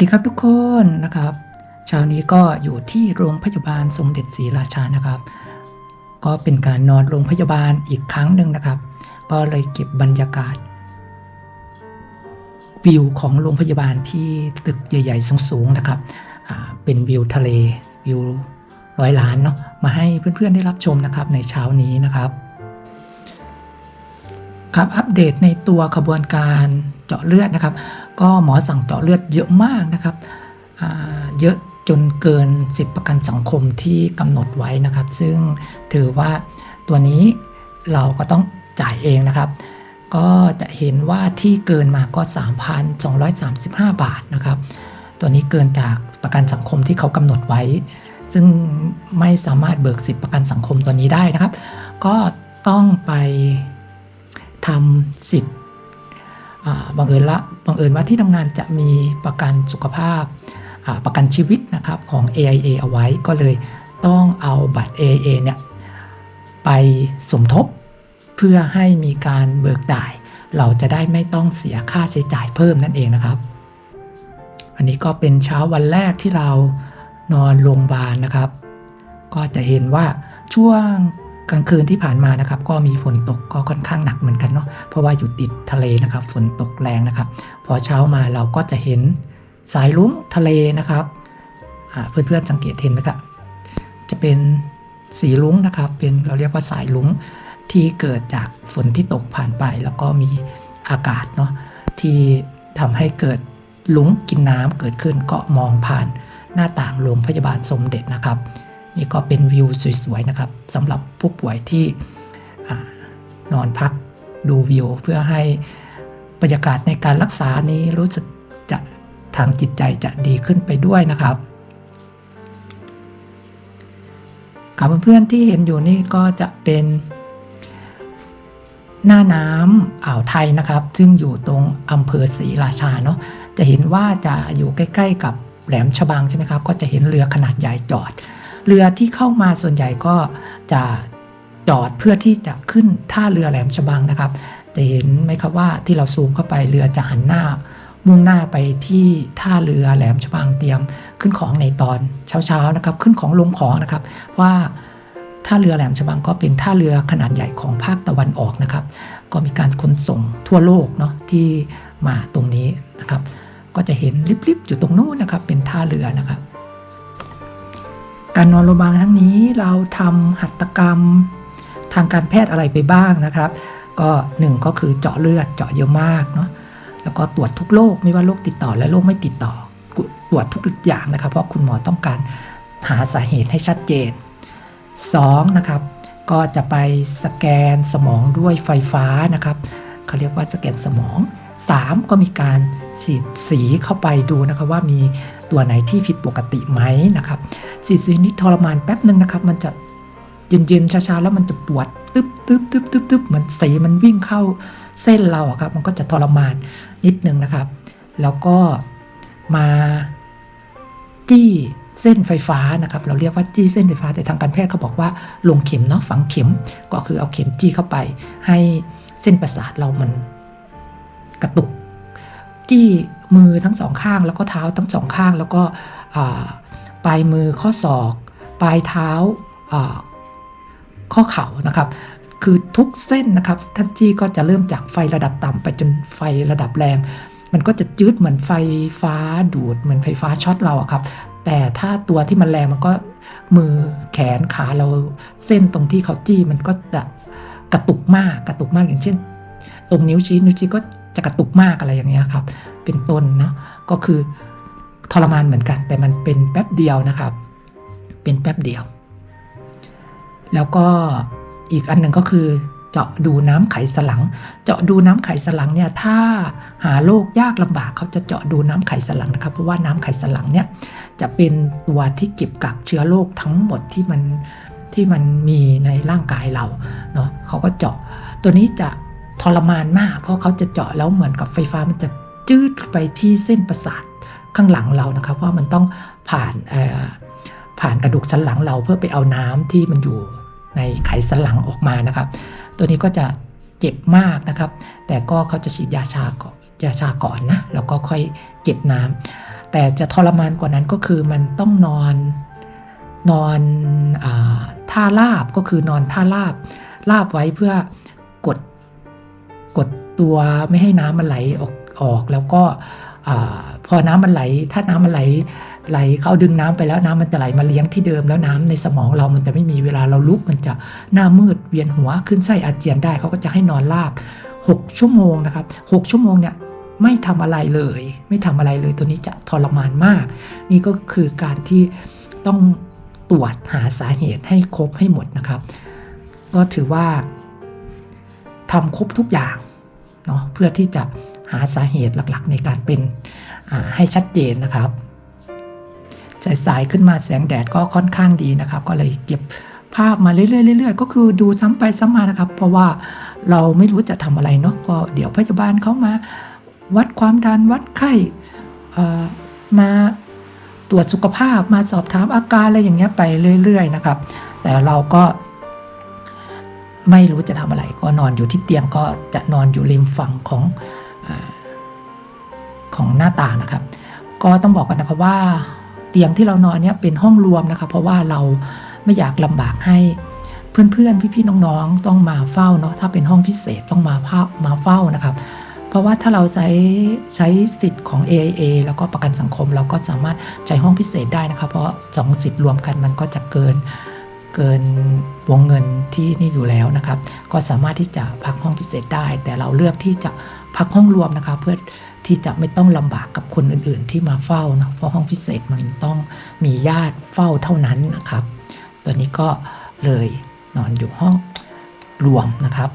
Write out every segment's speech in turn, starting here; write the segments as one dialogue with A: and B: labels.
A: สดีครับทุกคนนะครับเช้านี้ก็อยู่ที่โรงพยาบาลสมเด็จศรีราชานะครับ ก็เป็นการนอนโรงพยาบาลอีกครั้งหนึ่งนะครับ ก็เลยเก็บบรรยากาศวิวของโรงพยาบาลที่ตึกใหญ่ ๆ สูงๆนะครับเป็นวิวทะเลวิวร้อยล้านเนาะมาให้เพื่อนๆได้รับชมนะครับในเช้านี้นะครับครับอัปเดตในตัวขบวนการเจาะเลือดนะครับ ก็หมอสั่งเจาะเลือดเยอะมากนะครับเยอะจนเกินสิทธิประกันสังคมที่กำหนดไว้นะครับ ซึ่งถือว่าตัวนี้เราก็ต้องจ่ายเองนะครับ ก็จะเห็นว่าที่เกินมาก็ 3,235 บาทนะครับ ตัวนี้เกินจากประกันสังคมที่เขากำหนดไว้ ซึ่งไม่สามารถเบิกสิทธิประกันสังคมตัวนี้ได้นะครับ ก็ต้องไปทำสิทธิ์ บังเอิญละบังเอิญว่าที่ทำงานจะมีประกันสุขภาพาประกันชีวิตนะครับของ AIA เอาไว้ก็เลยต้องเอาบัตร AIA เนี่ยไปสมทบเพื่อให้มีการเบิกจ่าย เราจะได้ไม่ต้องเสียค่าใช้จ่ายเพิ่มนั่นเองนะครับ อันนี้ก็เป็นเช้าวันแรกที่เรานอนโรงพยาบาลนะครับ ก็จะเห็นว่าช่วง กลางคืนที่ผ่านมานะครับก็มีฝนตกก็ค่อนข้างหนักเหมือนกันเนาะเพราะว่าอยู่ติดทะเลนะครับ ฝนตกแรงนะครับ พอเช้ามาเราก็จะเห็นสายลุ้งทะเลนะครับเพื่อนๆสังเกตเห็นไหมครับจะเป็นสีลุ้งนะครับ เป็นเราเรียกว่าสายลุ้งที่เกิดจากฝนที่ตกผ่านไป แล้วก็มีอากาศเนาะที่ทำให้เกิดลุ้งกินน้ำเกิดขึ้นก็มองผ่านหน้าต่างโรงพยาบาลสมเด็จนะครับ นี่ก็เป็นวิวสวยๆนะครับสำหรับผู้ป่วยที่อนอนพักดูวิวเพื่อให้บรรยากาศในการรักษานี้รู้สึกจะทางจิตใจจะดีขึ้นไปด้วยนะครับกับเพื่อนๆที่เห็นอยู่นี่ก็จะเป็นหน้าน้ำอ่าวไทยนะครับ ซึ่งอยู่ตรงอำเภอศรีราชาเนาะจะเห็นว่าจะอยู่ใกล้ ๆ กับแหลมฉบังใช่ไหมครับ ก็จะเห็นเรือขนาดใหญ่จอด เรือที่เข้ามาส่วนใหญ่ก็จะจอดเพื่อที่จะขึ้นท่าเรือแหลมฉบังนะครับจะเห็นไหมครับว่าที่เราซูมเข้าไปเรือจะหันหน้า มุ่งหน้าไปที่ท่าเรือแหลมฉบังเตรียมขึ้นของในตอนเช้าๆนะครับ ขึ้นของลงของนะครับว่าท่าเรือแหลมฉบังก็เป็นท่าเรือขนาดใหญ่ของภาคตะวันออกนะครับ ก็มีการขนส่งทั่วโลกเนาะที่มาตรงนี้นะครับ ก็จะเห็นลิบๆอยู่ตรงนู้นนะครับ เป็นท่าเรือนะครับ การนอนโรงพยาบาลครั้งนี้เราทำหัตถกรรมทางการแพทย์อะไรไปบ้างนะครับ ก็หนึ่งก็คือเจาะเลือดเจาะเยอะมากเนาะแล้วก็ตรวจทุกโรคไม่ว่าโรคติดต่อและโรคไม่ติดต่อตรวจทุกอย่างนะครับ เพราะคุณหมอต้องการหาสาเหตุให้ชัดเจน 2. นะครับก็จะไปสแกนสมองด้วยไฟฟ้านะครับเขาเรียกว่าสแกนสมอง 3. ก็มีการฉีดสีเข้าไปดูนะครับว่ามีตัวไหนที่ผิดปกติไหมนะครับฉีดสีนี้ทรมานแป๊บหนึ่งนะครับมันจะเย็นๆช้าๆแล้วมันจะปวดตึ๊บตึ๊บตึ๊บตึ๊บตึ๊บเหมือนสีมันวิ่งเข้าเส้นเราครับ มันก็จะทรมานนิดนึงนะครับ แล้วก็มาจี้เส้นไฟฟ้านะครับ เราเรียกว่าจี้เส้นไฟฟ้าแต่ทางการแพทย์เขาบอกว่าลงเข็มเนาะฝังเข็มก็คือเอาเข็มจี้เข้าไป ให้เส้นประสาทเรามัน กระตุกจี้มือทั้งสองข้างแล้วก็เท้าทั้งสองข้างแล้วก็ปลายมือข้อศอกปลายเท้าข้อเข่านะครับ คือทุกเส้นนะครับท่านจี้ก็จะเริ่มจากไฟระดับต่ำไปจนไฟระดับแรง มันก็จะจืดเหมือนไฟฟ้าดูดเหมือนไฟฟ้าช็อตเราอะครับ แต่ถ้าตัวที่มันแรงมันก็มือแขนขาเราเส้นตรงที่เขาจี้มันก็จะกระตุกมากกระตุกมากอย่างเช่น ตรงนิ้วชี้นิ้วชี้ก็ จะกระตุกมากอะไรอย่างเงี้ยครับ เป็นต้นนะก็คือทรมานเหมือนกัน แต่มันเป็นแป๊บเดียวนะครับ เป็นแป๊บเดียว แล้วก็อีกอันหนึ่งก็คือเจาะดูน้ำไขสันหลัง เจาะดูน้ำไขสันหลังเนี่ยถ้าหาโรคยากลำบากเขาจะเจาะดูน้ำไขสันหลังนะครับ เพราะว่าน้ำไขสันหลังเนี่ยจะเป็นตัวที่เก็บกักเชื้อโรคทั้งหมดที่มันที่มันมีในร่างกายเราเนาะเขาก็เจาะตัวนี้จะ ทรมานมาก เพราะเขาจะเจาะแล้วเหมือนกับไฟฟ้ามันจะจืดไปที่เส้นประสาทข้างหลังเรานะครับว่ามันต้องผ่านผ่านกระดูกสันหลังเราเพื่อไปเอาน้ำที่มันอยู่ในไขสันหลังออกมานะครับ ตัวนี้ก็จะเจ็บมากนะครับ แต่ก็เขาจะฉีดยาชาก่อนยาชาก่อนนะแล้วก็ค่อยเก็บน้ำแต่จะทรมานกว่านั้นก็คือมันต้องนอนนอนอท่าราบก็คือนอนท่าราบราบไว้เพื่อกด กดตัวไม่ให้น้ำมันไหลออกออก แล้วก็อพอน้ำมันไหล ถ้าน้ำมันไหลไหลเขาดึงน้ำไปแล้วน้ำมันจะไหลมาเลี้ยงที่เดิมแล้วน้ำในสมองเรามันจะไม่มีเวลาเราลุกมันจะหน้ามืดเวียนหัวขึ้นไส้อาเจียนได้เขาก็จะให้นอนราบ 6 ชั่วโมงนะครับ6ชั่วโมงเนี่ยไม่ทำอะไรเลย ไม่ทำอะไรเลยตัวนี้จะทรมานมาก นี่ก็คือการที่ต้องตรวจหาสาเหตุให้ครบให้หมดนะครับ ก็ถือว่า ทำครบทุกอย่างเนาะเพื่อที่จะหาสาเหตุหลักๆ ในการเป็นให้ชัดเจนนะครับสายๆขึ้นมาแสงแดดก็ค่อนข้างดีนะครับ ก็เลยเก็บภาพมาเรื่อยๆๆก็คือดูซ้ำไปซ้ำมานะครับ เพราะว่าเราไม่รู้จะทำอะไรเนาะก็เดี๋ยวพยาบาลเขามา วัดความดันวัดไข้มาตรวจสุขภาพมาสอบถามอาการอะไรอย่างเงี้ยไปเรื่อย ๆ นะครับ แต่เราก็ ไม่รู้จะทำอะไร ก็นอนอยู่ที่เตียงก็จะนอนอยู่ริมฝั่งของอของหน้าต่างนะครับ ก็ต้องบอกกันนะครับว่าเตียงที่เรานอนเนี่ยเป็นห้องรวมนะครับเพราะว่าเราไม่อยากลำบากให้เพื่อนๆ พี่ๆ น้องๆ ต้องมาเฝ้าเนาะถ้าเป็นห้องพิเศษต้องมาเฝ้ามาเฝ้านะครับ เพราะว่าถ้าเราใช้ใช้สิทธิ์ของ AIA แล้วก็ประกันสังคม เราก็สามารถใช้ห้องพิเศษได้นะครับเพราะสองสิทธิ์รวมกันมันก็จะเกิน เกินวงเงินที่นี่อยู่แล้วนะครับ ก็สามารถที่จะพักห้องพิเศษได้ แต่เราเลือกที่จะพักห้องรวมนะครับเพื่อที่จะไม่ต้องลำบากกับคนอื่นๆ ที่มาเฝ้านะเพราะห้องพิเศษมันต้องมีญาติเฝ้าเท่านั้นนะครับ ตัวนี้ก็เลยนอนอยู่ห้องรวมนะครับ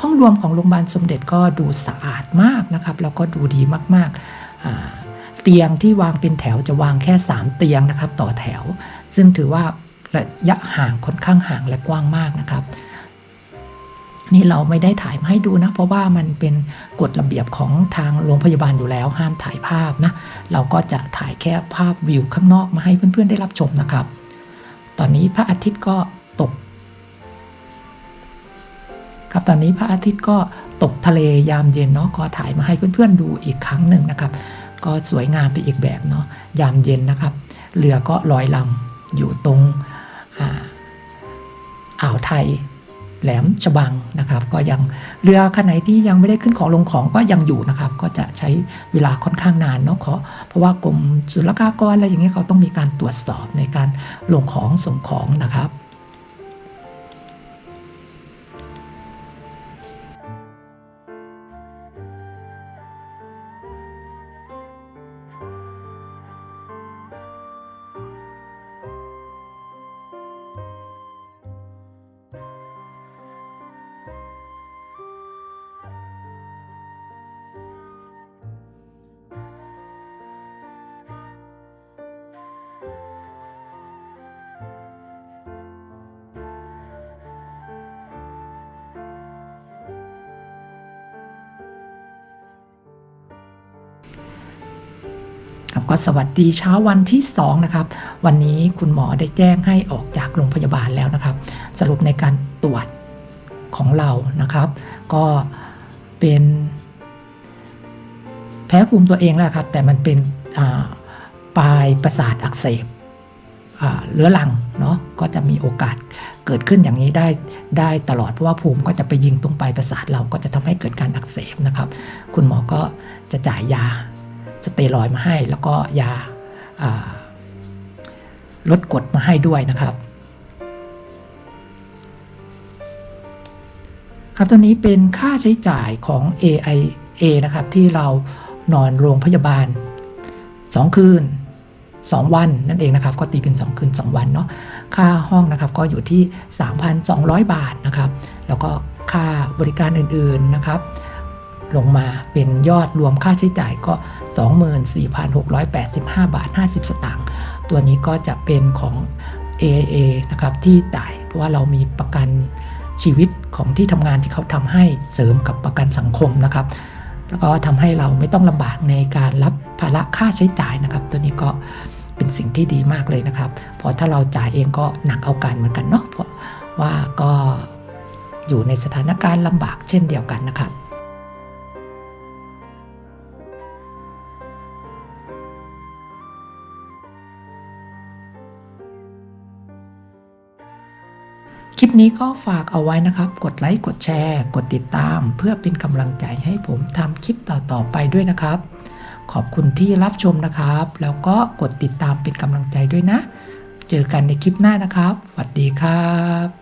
A: ห้องรวมของโรงพยาบาลสมเด็จก็ดูสะอาดมากนะครับ แล้วก็ดูดีมากๆ เตียงที่วางเป็นแถวจะวางแค่ 3 เตียงนะครับ ต่อแถว ซึ่งถือว่า ระยะห่างค่อนข้างห่างและกว้างมากนะครับ นี่เราไม่ได้ถ่ายมาให้ดูนะ เพราะว่ามันเป็นกฎระเบียบของทางโรงพยาบาลอยู่แล้ว ห้ามถ่ายภาพนะ เราก็จะถ่ายแค่ภาพวิวข้างนอกมาให้เพื่อนๆได้รับชมนะครับ ตอนนี้พระอาทิตย์ก็ตกครับตอนนี้พระอาทิตย์ก็ตกทะเลยามเย็นเนาะก็ถ่ายมาให้เพื่อนๆดูอีกครั้งหนึ่งนะครับ ก็สวยงามไปอีกแบบเนาะยามเย็นนะครับเรือก็ลอยลำอยู่ตรง อ่าวไทย แหลมฉบังนะครับ ก็ยังเรือขนาดที่ยังไม่ได้ขึ้นของลงของก็ยังอยู่นะครับ ก็จะใช้เวลาค่อนข้างนานเนาะขอเพราะว่ากรมศุลกากรอะไรอย่างเงี้ยเขาต้องมีการตรวจสอบในการลงของส่งของนะครับ ครับก็สวัสดีเช้าวันที่2นะครับวันนี้คุณหมอได้แจ้งให้ออกจากโรงพยาบาลแล้วนะครับ สรุปในการตรวจของเรานะครับ ก็เป็นแพ้ภูมิตัวเองแล้วครับ แต่มันเป็นปลายประสาทอักเสบเรื้อรังเนาะก็จะมีโอกาสเกิดขึ้นอย่างนี้ได้ได้ตลอดเพราะว่าภูมิก็จะไปยิงตรงปลายประสาทเราก็จะทำให้เกิดการอักเสบนะครับ คุณหมอก็จะจ่ายยา สเตียรอยมาให้ แล้วก็ยาาลดกรดมาให้ด้วยนะครับครับตัวนี้เป็นค่าใช้จ่ายของ AIA นะครับ ที่เรานอนโรงพยาบาล 2 คืน 2 วันนั่นเองนะครับ ก็ตีเป็น 2 คืน 2 วันเนาะค่าห้องนะครับก็อยู่ที่ 3,200 บาทนะครับ แล้วก็ค่าบริการอื่นๆนะครับ ลงมาเป็นยอดรวมค่าใช้จ่ายก็ 24,685 บาท 50 สตางค์ตัวนี้ก็จะเป็นของ AIA นะครับที่จ่ายเพราะว่าเรามีประกันชีวิตของที่ทำงานที่เขาทำให้เสริมกับประกันสังคมนะครับ แล้วก็ทำให้เราไม่ต้องลำบากในการรับภาระค่าใช้จ่ายนะครับ ตัวนี้ก็เป็นสิ่งที่ดีมากเลยนะครับ เพราะถ้าเราจ่ายเองก็หนักเอาการเหมือนกันเนาะเพราะว่าก็อยู่ในสถานการณ์ลำบากเช่นเดียวกันนะครับ ลิปนี้ก็ฝากเอาไว้นะครับ กดไลค์ กดแชร์ กดติดตาม เพื่อเป็นกำลังใจให้ผมทำคลิปต่อๆไปด้วยนะครับ ขอบคุณที่รับชมนะครับ แล้วก็กดติดตามเป็นกำลังใจด้วยนะ เจอกันในคลิปหน้านะครับ สวัสดีครับ